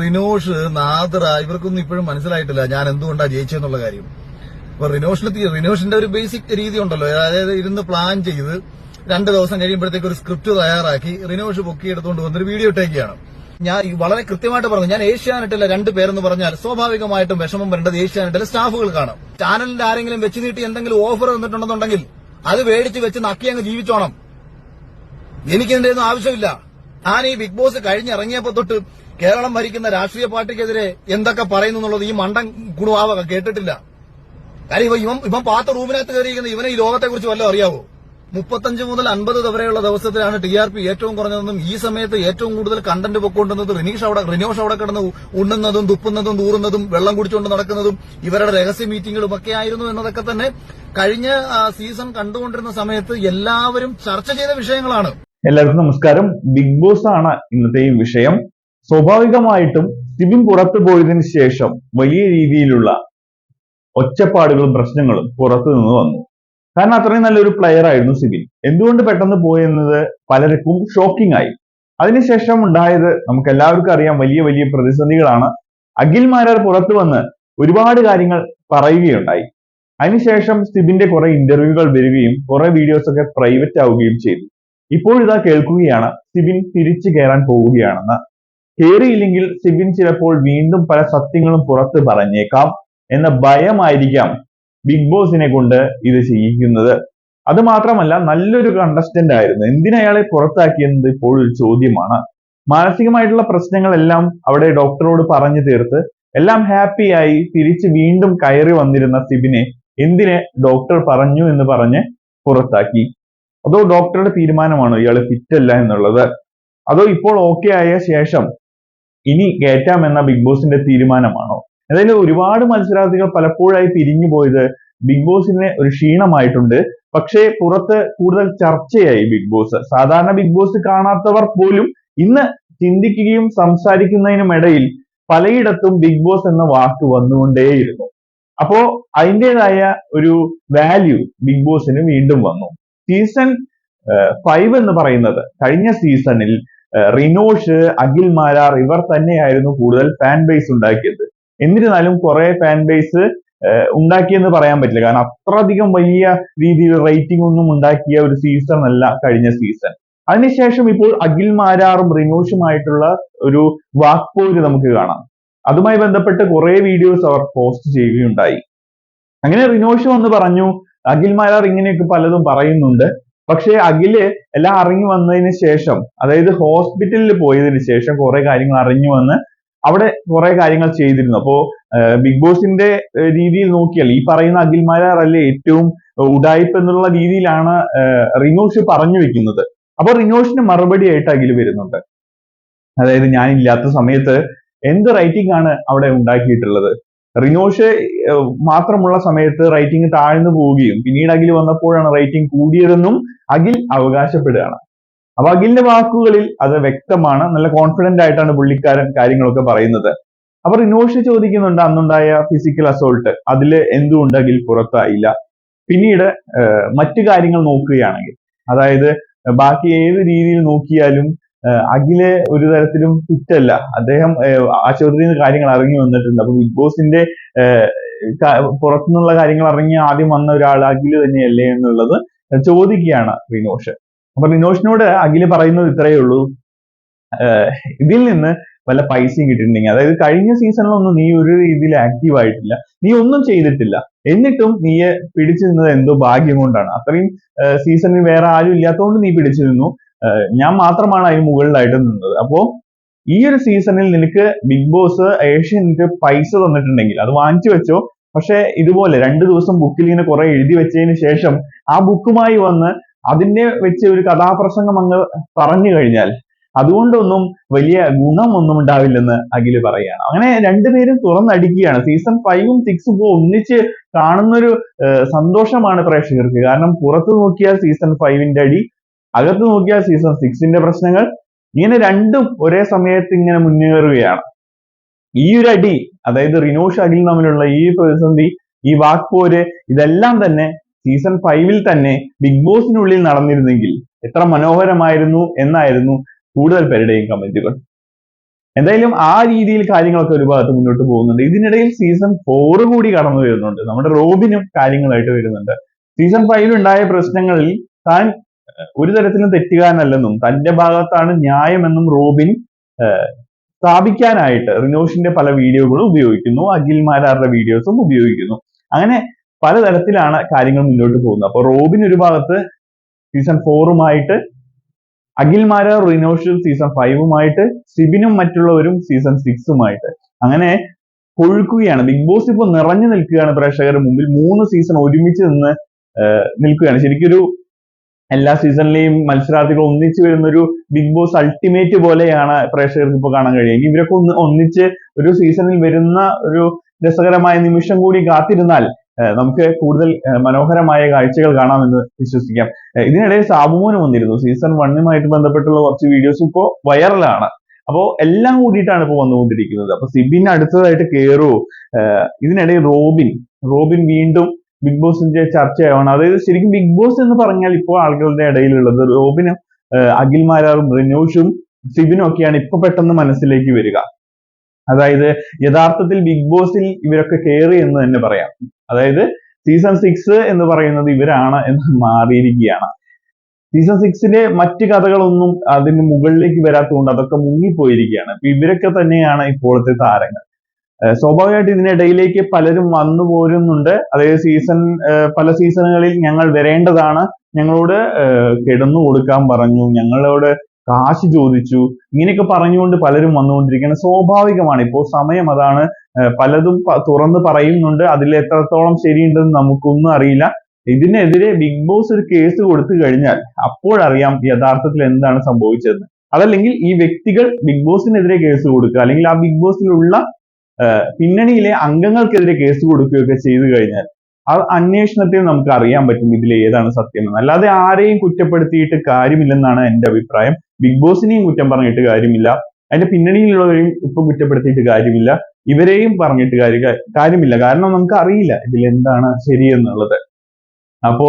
റിനോഷ് നാദറ ഇവർക്കൊന്നും ഇപ്പോഴും മനസ്സിലായിട്ടില്ല ഞാൻ എന്തുകൊണ്ടാ ജയിച്ചെന്നുള്ള കാര്യം. അപ്പൊ റിനോഷിന് റിനോഷിന്റെ ഒരു ബേസിക് രീതി ഉണ്ടല്ലോ. അതായത് ഇരുന്ന് പ്ലാൻ ചെയ്ത് രണ്ട് ദിവസം കഴിയുമ്പോഴത്തേക്ക് ഒരു സ്ക്രിപ്റ്റ് തയ്യാറാക്കി റിനോഷ് പൊക്കി എടുത്തുകൊണ്ട് വന്നൊരു വീഡിയോ ഇട്ടേക്കാണ് ഞാൻ വളരെ കൃത്യമായിട്ട് പറഞ്ഞു ഞാൻ ഏഷ്യാനെറ്റിലെ രണ്ട് പേരെന്ന് പറഞ്ഞാൽ സ്വാഭാവികമായിട്ടും വിഷമം വരേണ്ടത് ഏഷ്യാനെറ്റിലെ സ്റ്റാഫുകൾ കാണും. ചാനലിന്റെ ആരെങ്കിലും വെച്ച് നീട്ടി എന്തെങ്കിലും ഓഫർ തന്നിട്ടുണ്ടെന്നുണ്ടെങ്കിൽ അത് മേടിച്ച് വെച്ച് നക്കി അങ്ങ് ജീവിച്ചോണം. എനിക്കിതിന്റെ ഒന്നും ആവശ്യമില്ല. ഞാൻ ഈ ബിഗ് ബോസ് കഴിഞ്ഞിറങ്ങിയപ്പോ തൊട്ട് കേരളം ഭരിക്കുന്ന രാഷ്ട്രീയ പാർട്ടിക്കെതിരെ എന്തൊക്കെ പറയുന്നു എന്നുള്ളത് ഈ മണ്ടൻ ഗുണവാവ കേട്ടിട്ടില്ല. കാര്യം ഇവ- ഇവൻ ഇവൻ പാത്ത റൂമിനകത്ത് കയറിയിരിക്കുന്ന ഇവനെ ഈ ലോകത്തെക്കുറിച്ച് വല്ലതും അറിയാവോ? മുപ്പത്തഞ്ച് മുതൽ അൻപത് വരെയുള്ള ദിവസത്തിലാണ് ടി ആർ പി ഏറ്റവും കുറഞ്ഞതെന്നും ഈ സമയത്ത് ഏറ്റവും കൂടുതൽ കണ്ടന്റ് പൊക്കൊണ്ടുന്നത് റിനീഷ് അവിടെ റിനോഷ് അവിടെ കിടന്ന് ഉണ്ണുന്നതും തുപ്പുന്നതും തൂറുന്നതും വെള്ളം കുടിച്ചുകൊണ്ട് നടക്കുന്നതും ഇവരുടെ രഹസ്യ മീറ്റിംഗുകളും ഒക്കെ ആയിരുന്നു എന്നതൊക്കെ തന്നെ കഴിഞ്ഞ സീസൺ കണ്ടുകൊണ്ടിരുന്ന സമയത്ത് എല്ലാവരും ചർച്ച ചെയ്ത വിഷയങ്ങളാണ്. എല്ലാവർക്കും നമസ്കാരം. ബിഗ് ബോസ് ആണ് ഇന്നത്തെ ഈ വിഷയം. സ്വാഭാവികമായിട്ടും സിബിൻ പുറത്തു പോയതിനു ശേഷം വലിയ രീതിയിലുള്ള ഒച്ചപ്പാടുകളും പ്രശ്നങ്ങളും പുറത്തു നിന്ന് വന്നു. കാരണം അത്രയും നല്ലൊരു പ്ലെയർ ആയിരുന്നു സിബിൻ. എന്തുകൊണ്ട് പെട്ടെന്ന് പോയെന്നത് പലർക്കും ഷോക്കിംഗ് ആയി. അതിനുശേഷം ഉണ്ടായത് നമുക്ക് എല്ലാവർക്കും അറിയാം വലിയ വലിയ പ്രതിസന്ധികളാണ്. അഖിൽ മാരാർ പുറത്തു വന്ന് ഒരുപാട് കാര്യങ്ങൾ പറയുകയുണ്ടായി. അതിനുശേഷം സിബിന്റെ കുറെ ഇന്റർവ്യൂകൾ വരികയും കുറെ വീഡിയോസ് ഒക്കെ പ്രൈവറ്റ് ആവുകയും ചെയ്തു. ഇപ്പോഴിതാ കേൾക്കുകയാണ് സിബിൻ തിരിച്ചു കയറാൻ പോവുകയാണെന്ന് കയറിയില്ലെങ്കിൽ സിബിൻ ചിലപ്പോൾ വീണ്ടും പല സത്യങ്ങളും പുറത്ത് പറഞ്ഞേക്കാം എന്ന ഭയമായിരിക്കാം ബിഗ് ബോസിനെ കൊണ്ട് ഇത് ചെയ്യിക്കുന്നത്. അത് മാത്രമല്ല നല്ലൊരു കണ്ടസ്റ്റന്റ് ആയിരുന്നു. എന്തിനയാളെ പുറത്താക്കിയെന്നത് ഇപ്പോൾ ഒരു ചോദ്യമാണ്. മാനസികമായിട്ടുള്ള പ്രശ്നങ്ങളെല്ലാം അവിടെ ഡോക്ടറോട് പറഞ്ഞു തീർത്ത് എല്ലാം ഹാപ്പിയായി തിരിച്ച് വീണ്ടും കയറി വന്നിരുന്ന സിബിനെ എന്തിനെ ഡോക്ടർ പറഞ്ഞു എന്ന് പറഞ്ഞ് പുറത്താക്കി. അതോ ഡോക്ടറുടെ തീരുമാനമാണോ ഇയാൾ ഫിറ്റ് അല്ല എന്നുള്ളത്? അതോ ഇപ്പോൾ ഓക്കെ ആയ ശേഷം ഇനി കയറ്റാമെന്ന ബിഗ് ബോസിന്റെ തീരുമാനമാണോ? എന്തായാലും ഒരുപാട് മത്സരാർത്ഥികൾ പലപ്പോഴായി പിരിഞ്ഞു പോയത് ബിഗ് ബോസിന് ഒരു ക്ഷീണമായിട്ടുണ്ട്. പക്ഷേ പുറത്ത് കൂടുതൽ ചർച്ചയായി ബിഗ് ബോസ് സാധാരണ ബിഗ് ബോസ് കാണാത്തവർ പോലും ഇന്ന് ചിന്തിക്കുകയും സംസാരിക്കുന്നതിനും ഇടയിൽ പലയിടത്തും ബിഗ് ബോസ് എന്ന വാക്ക് വന്നുകൊണ്ടേയിരുന്നു. അപ്പോ അതിന്റെതായ ഒരു വാല്യൂ ബിഗ് ബോസിന് വീണ്ടും വന്നു. സീസൺ ഫൈവ് എന്ന് പറയുന്നത് കഴിഞ്ഞ സീസണിൽ റിനോഷ് അഖിൽ മാരാർ ഇവർ തന്നെയായിരുന്നു കൂടുതൽ ഫാൻ ബേസ് ഉണ്ടാക്കിയത്. എന്നിരുന്നാലും കുറെ ഫാൻ ബേസ് ഉണ്ടാക്കിയെന്ന് പറയാൻ പറ്റില്ല. കാരണം അത്രയധികം വലിയ രീതിയിൽ റേറ്റിംഗ് ഒന്നും ഉണ്ടാക്കിയ ഒരു സീസൺ അല്ല കഴിഞ്ഞ സീസൺ അതിനുശേഷം ഇപ്പോൾ അഖിൽ മാരാറും റിനോഷുമായിട്ടുള്ള ഒരു വാക്പോര് നമുക്ക് കാണാം. അതുമായി ബന്ധപ്പെട്ട് കുറെ വീഡിയോസ് അവർ പോസ്റ്റ് ചെയ്യുകയുണ്ടായി. അങ്ങനെ റിനോഷ് വന്ന് പറഞ്ഞു അഖിൽ മാരാർ ഇങ്ങനെയൊക്കെ പലതും പറയുന്നുണ്ട്. പക്ഷേ അഖിൽ എല്ലാം അറിഞ്ഞു വന്നതിന് ശേഷം അതായത് ഹോസ്പിറ്റലിൽ പോയതിനു ശേഷം കുറെ കാര്യങ്ങൾ അറിഞ്ഞു വന്ന് അവിടെ കുറെ കാര്യങ്ങൾ ചെയ്തിരുന്നു. അപ്പോ ബിഗ് ബോസിന്റെ രീതിയിൽ നോക്കിയാൽ ഈ പറയുന്ന അഖിൽമാരല്ലേ ഏറ്റവും ഉടായ്പ എന്നുള്ള രീതിയിലാണ് റിനോഷ് പറഞ്ഞു വെക്കുന്നത്. അപ്പൊ റിനോഷിന് മറുപടി ആയിട്ട് അഖിൽ വരുന്നുണ്ട്. അതായത് ഞാൻ ഇല്ലാത്ത സമയത്ത് എന്ത് റൈറ്റിംഗ് ആണ് അവിടെ ഉണ്ടാക്കിയിട്ടുള്ളത്? റിനോഷ് മാത്രമുള്ള സമയത്ത് റേറ്റിംഗ് താഴ്ന്നു പോവുകയും പിന്നീട് അഖിൽ വന്നപ്പോഴാണ് റേറ്റിംഗ് കൂടിയതെന്നും അഖിൽ അവകാശപ്പെടുകയാണ്. അപ്പൊ അഖിലിന്റെ വാക്കുകളിൽ അത് വ്യക്തമാണ്. നല്ല കോൺഫിഡന്റ് ആയിട്ടാണ് പുള്ളിക്കാരൻ കാര്യങ്ങളൊക്കെ പറയുന്നത്. അപ്പൊ റിനോഷ് ചോദിക്കുന്നുണ്ട് അന്നുണ്ടായ ഫിസിക്കൽ അസോൾട്ട് അതിൽ എന്തുകൊണ്ട് അഖിൽ പുറത്തായില്ല? പിന്നീട് മറ്റു കാര്യങ്ങൾ നോക്കുകയാണെങ്കിൽ. അതായത് ബാക്കി ഏത് രീതിയിൽ നോക്കിയാലും അഖിൽ ഒരു തരത്തിലും കുറ്റല്ല. അദ്ദേഹം ആശുപത്രിയിൽ നിന്ന് കാര്യങ്ങൾ ഇറങ്ങി വന്നിട്ടുണ്ട്. അപ്പൊ ബിഗ് ബോസിന്റെ പുറത്തുനിന്നുള്ള കാര്യങ്ങൾ ഇറങ്ങി ആദ്യം വന്ന ഒരാൾ അഖിൽ തന്നെയല്ലേ എന്നുള്ളത് ചോദിക്കുകയാണ് റിനോഷ് അപ്പൊ റിനോഷിനോട് അഖിൽ പറയുന്നത് ഇത്രയേ ഉള്ളൂ. ഇതിൽ നിന്ന് വല്ല പൈസയും കിട്ടിയിട്ടുണ്ടെങ്കിൽ അതായത് കഴിഞ്ഞ സീസണിലൊന്നും നീ ഒരു രീതിയിൽ ആക്റ്റീവ് ആയിട്ടില്ല. നീ ഒന്നും ചെയ്തിട്ടില്ല. എന്നിട്ടും നീ പിടിച്ചു നിന്നത് എന്തോ ഭാഗ്യം കൊണ്ടാണ്. അത്രയും സീസണിൽ വേറെ ആരും ഇല്ലാത്തതുകൊണ്ട് നീ പിടിച്ചു നിന്നു ഞാൻ മാത്രമാണ് അതിന് മുകളിലായിട്ട് നിന്നത്. അപ്പോ ഈ ഒരു സീസണിൽ നിനക്ക് ബിഗ് ബോസ് ഏഷ്യനിക്ക് പൈസ തന്നിട്ടുണ്ടെങ്കിൽ അത് വാങ്ങിച്ചു വെച്ചോ. പക്ഷെ ഇതുപോലെ രണ്ടു ദിവസം ബുക്കിൽ ഇങ്ങനെ കുറെ എഴുതി വെച്ചതിന് ശേഷം ആ ബുക്കുമായി വന്ന് അതിനെ വെച്ച് ഒരു കഥാപ്രസംഗം അങ്ങ് പറഞ്ഞു കഴിഞ്ഞാൽ അതുകൊണ്ടൊന്നും വലിയ ഗുണമൊന്നും ഉണ്ടാവില്ലെന്ന് അഖിൽ പറയുകയാണ്. അങ്ങനെ രണ്ടുപേരും തുറന്നടിക്കുകയാണ്. സീസൺ ഫൈവും സിക്സും ഇപ്പോൾ ഒന്നിച്ച് കാണുന്നൊരു സന്തോഷമാണ് പ്രേക്ഷകർക്ക്. കാരണം പുറത്തു നോക്കിയാൽ സീസൺ ഫൈവിന്റെ അടി അകത്ത് നോക്കിയാൽ സീസൺ സിക്സിന്റെ പ്രശ്നങ്ങൾ ഇങ്ങനെ രണ്ടും ഒരേ സമയത്ത് ഇങ്ങനെ മുന്നേറുകയാണ്. ഈ ഒരു അടി അതായത് റിനോഷ് അഖിൽ തമ്മിലുള്ള ഈ പ്രതിസന്ധി ഈ വാക്പോര് ഇതെല്ലാം തന്നെ സീസൺ ഫൈവിൽ തന്നെ ബിഗ് ബോസിനുള്ളിൽ നടന്നിരുന്നെങ്കിൽ എത്ര മനോഹരമായിരുന്നു എന്നായിരുന്നു കൂടുതൽ പേരുടെയും കമന്റുകൾ. എന്തായാലും ആ രീതിയിൽ കാര്യങ്ങളൊക്കെ ഒരു ഭാഗത്ത് മുന്നോട്ട് പോകുന്നുണ്ട്. ഇതിനിടയിൽ സീസൺ ഫോർ കൂടി കടന്നു വരുന്നുണ്ട്. നമ്മുടെ റോബിനും കാര്യങ്ങളായിട്ട് വരുന്നുണ്ട്. സീസൺ ഫൈവിൽ ഉണ്ടായ പ്രശ്നങ്ങളിൽ താൻ ഒരു തരത്തിലും തെറ്റുകാരനല്ലെന്നും തന്റെ ഭാഗത്താണ് ന്യായമെന്നും റോബിൻ സ്ഥാപിക്കാനായിട്ട് റിനോഷിന്റെ പല വീഡിയോകളും ഉപയോഗിക്കുന്നു അഖിൽ മാരാറുടെ വീഡിയോസും ഉപയോഗിക്കുന്നു. അങ്ങനെ പലതരത്തിലാണ് കാര്യങ്ങൾ മുന്നോട്ട് പോകുന്നത്. അപ്പൊ റോബിൻ ഒരു ഭാഗത്ത് സീസൺ ഫോറുമായിട്ട് അഖിൽമാര റിനോഷും സീസൺ ഫൈവുമായിട്ട് സിബിനും മറ്റുള്ളവരും സീസൺ സിക്സുമായിട്ട് അങ്ങനെ കൊഴുക്കുകയാണ് ബിഗ് ബോസ് ഇപ്പൊ നിറഞ്ഞു നിൽക്കുകയാണ് പ്രേക്ഷകരുടെ മുമ്പിൽ. മൂന്ന് സീസൺ ഒരുമിച്ച് നിന്ന് നിൽക്കുകയാണ്. ശരിക്കും ഒരു എല്ലാ സീസണിലെയും മത്സരാർത്ഥികൾ ഒന്നിച്ചു വരുന്ന ഒരു ബിഗ് ബോസ് അൾട്ടിമേറ്റ് പോലെയാണ് പ്രേക്ഷകർക്ക് ഇപ്പോൾ കാണാൻ കഴിയുക. ഇനി ഇവരൊക്കെ ഒന്ന് ഒന്നിച്ച് ഒരു സീസണിൽ വരുന്ന ഒരു രസകരമായ നിമിഷം കൂടി കാത്തിരുന്നാൽ നമുക്ക് കൂടുതൽ മനോഹരമായ കാഴ്ചകൾ കാണാമെന്ന് വിശ്വസിക്കാം. ഇതിനിടെ സാബുമോന് വന്നിരുന്നു. സീസൺ വണ്ണുമായിട്ട് ബന്ധപ്പെട്ടുള്ള കുറച്ച് വീഡിയോസ് ഇപ്പോൾ വൈറലാണ്. അപ്പോ എല്ലാം കൂടിയിട്ടാണ് ഇപ്പോൾ വന്നുകൊണ്ടിരിക്കുന്നത്. അപ്പൊ സിബിൻ അടുത്തതായിട്ട് കയറുമോ ഇതിനിടയിൽ റോബിൻ റോബിൻ വീണ്ടും ബിഗ് ബോസിന്റെ ചർച്ചയാവണം. അതായത് ശരിക്കും ബിഗ് ബോസ് എന്ന് പറഞ്ഞാൽ ഇപ്പോൾ ആളുകളുടെ ഇടയിലുള്ളത് റോബിനും ഏഹ്, അഖിൽ മാരാറും റിനോഷും സിബിനും ഒക്കെയാണ് ഇപ്പൊ പെട്ടെന്ന് മനസ്സിലേക്ക് വരിക. അതായത് യഥാർത്ഥത്തിൽ ബിഗ് ബോസിൽ ഇവരൊക്കെ കയറി എന്ന് തന്നെ പറയാം. അതായത് സീസൺ സിക്സ് എന്ന് പറയുന്നത് ഇവരാണ് എന്ന് മാറിയിരിക്കുകയാണ്. സീസൺ സിക്സിലെ മറ്റു കഥകളൊന്നും അതിന് മുകളിലേക്ക് വരാത്തതുകൊണ്ട് അതൊക്കെ മുങ്ങിപ്പോയിരിക്കുകയാണ്. ഇവരൊക്കെ തന്നെയാണ് ഇപ്പോഴത്തെ താരങ്ങൾ. സ്വാഭാവികമായിട്ട് ഇതിനിടയിലേക്ക് പലരും വന്നു പോരുന്നുണ്ട്. അതായത് സീസൺ പല സീസണുകളിൽ ഞങ്ങൾ വരേണ്ടതാണ്. ഞങ്ങളോട് കിടന്നു കൊടുക്കാൻ പറഞ്ഞു. ഞങ്ങളോട് കാശ് ചോദിച്ചു. ഇങ്ങനെയൊക്കെ പറഞ്ഞുകൊണ്ട് പലരും വന്നുകൊണ്ടിരിക്കുകയാണ്. സ്വാഭാവികമാണ്. ഇപ്പോൾ സമയം അതാണ്. പലതും തുറന്ന് പറയുന്നുണ്ട്. അതിൽ എത്രത്തോളം ശരിയുണ്ടെന്ന് നമുക്കൊന്നും അറിയില്ല. ഇതിനെതിരെ ബിഗ് ബോസ് ഒരു കേസ് കൊടുത്തു കഴിഞ്ഞാൽ അപ്പോഴറിയാം യഥാർത്ഥത്തിൽ എന്താണ് സംഭവിച്ചതെന്ന്. അതല്ലെങ്കിൽ ഈ വ്യക്തികൾ ബിഗ് ബോസിനെതിരെ കേസ് കൊടുക്കുക. അല്ലെങ്കിൽ ആ ബിഗ് ബോസിലുള്ള പിന്നണിയിലെ അംഗങ്ങൾക്കെതിരെ കേസ് കൊടുക്കുകയൊക്കെ ചെയ്തു കഴിഞ്ഞാൽ ആ അന്വേഷണത്തിൽ നമുക്ക് അറിയാൻ പറ്റും ഇതിൽ ഏതാണ് സത്യമെന്ന് അല്ലാതെ ആരെയും കുറ്റപ്പെടുത്തിയിട്ട് കാര്യമില്ലെന്നാണ് എന്റെ അഭിപ്രായം. ബിഗ് ബോസിനെയും കുറ്റം പറഞ്ഞിട്ട് കാര്യമില്ല. അതിന്റെ പിന്നണിയിലുള്ളവരെയും ഇപ്പൊ കുറ്റപ്പെടുത്തിയിട്ട് കാര്യമില്ല. ഇവരെയും പറഞ്ഞിട്ട് കാര്യ കാര്യമില്ല. കാരണം നമുക്ക് അറിയില്ല ഇതിൽ എന്താണ് ശരിയെന്നുള്ളത് അപ്പോ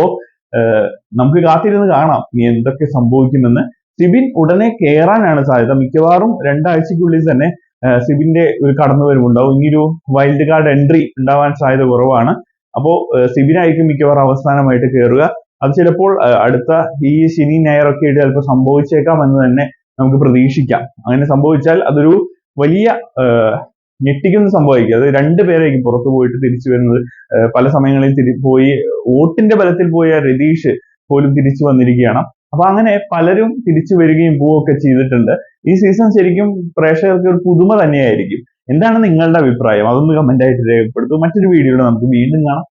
നമുക്ക് കാത്തിരുന്ന് കാണാം ഇനി എന്തൊക്കെ സംഭവിക്കുമെന്ന്. സിബിൻ ഉടനെ കയറാനാണ് സാധ്യത. മിക്കവാറും രണ്ടാഴ്ചക്കുള്ളിൽ തന്നെ സിബിന്റെ ഒരു കടന്നുവരവുണ്ടാവും ഇനിയൊരു വൈൽഡ് കാർഡ് എൻട്രി ഉണ്ടാവാൻ സാധ്യത കുറവാണ്. അപ്പോ ഏഹ് സിബിനായിരിക്കും മിക്കവാറും അവസാനമായിട്ട് കയറുക അത് ചിലപ്പോൾ അടുത്ത ഈ ശനി ഞായറൊക്കെ ആയിട്ട് ചിലപ്പോൾ സംഭവിച്ചേക്കാം എന്ന് തന്നെ നമുക്ക് പ്രതീക്ഷിക്കാം. അങ്ങനെ സംഭവിച്ചാൽ അതൊരു വലിയ ഞെട്ടിക്കുന്ന സംഭവിക്കും അത് രണ്ടുപേരായിരിക്കും പുറത്തു പോയിട്ട് തിരിച്ചു വരുന്നത്. പല സമയങ്ങളിൽ തിരി പോയി വോട്ടിന്റെ ബലത്തിൽ പോയ രതീഷ് പോലും തിരിച്ചു വന്നിരിക്കുകയാണ്. അപ്പൊ അങ്ങനെ പലരും തിരിച്ചു വരികയും പോവുകയൊക്കെ ചെയ്തിട്ടുണ്ട്. ഈ സീസൺ ശരിക്കും പ്രേക്ഷകർക്ക് ഒരു പുതുമ തന്നെയായിരിക്കും. എന്താണ് നിങ്ങളുടെ അഭിപ്രായം? അതൊന്ന് കമന്റ് ആയിട്ട് രേഖപ്പെടുത്തും. മറ്റൊരു വീഡിയോയിൽ നമുക്ക് വീണ്ടും കാണാം.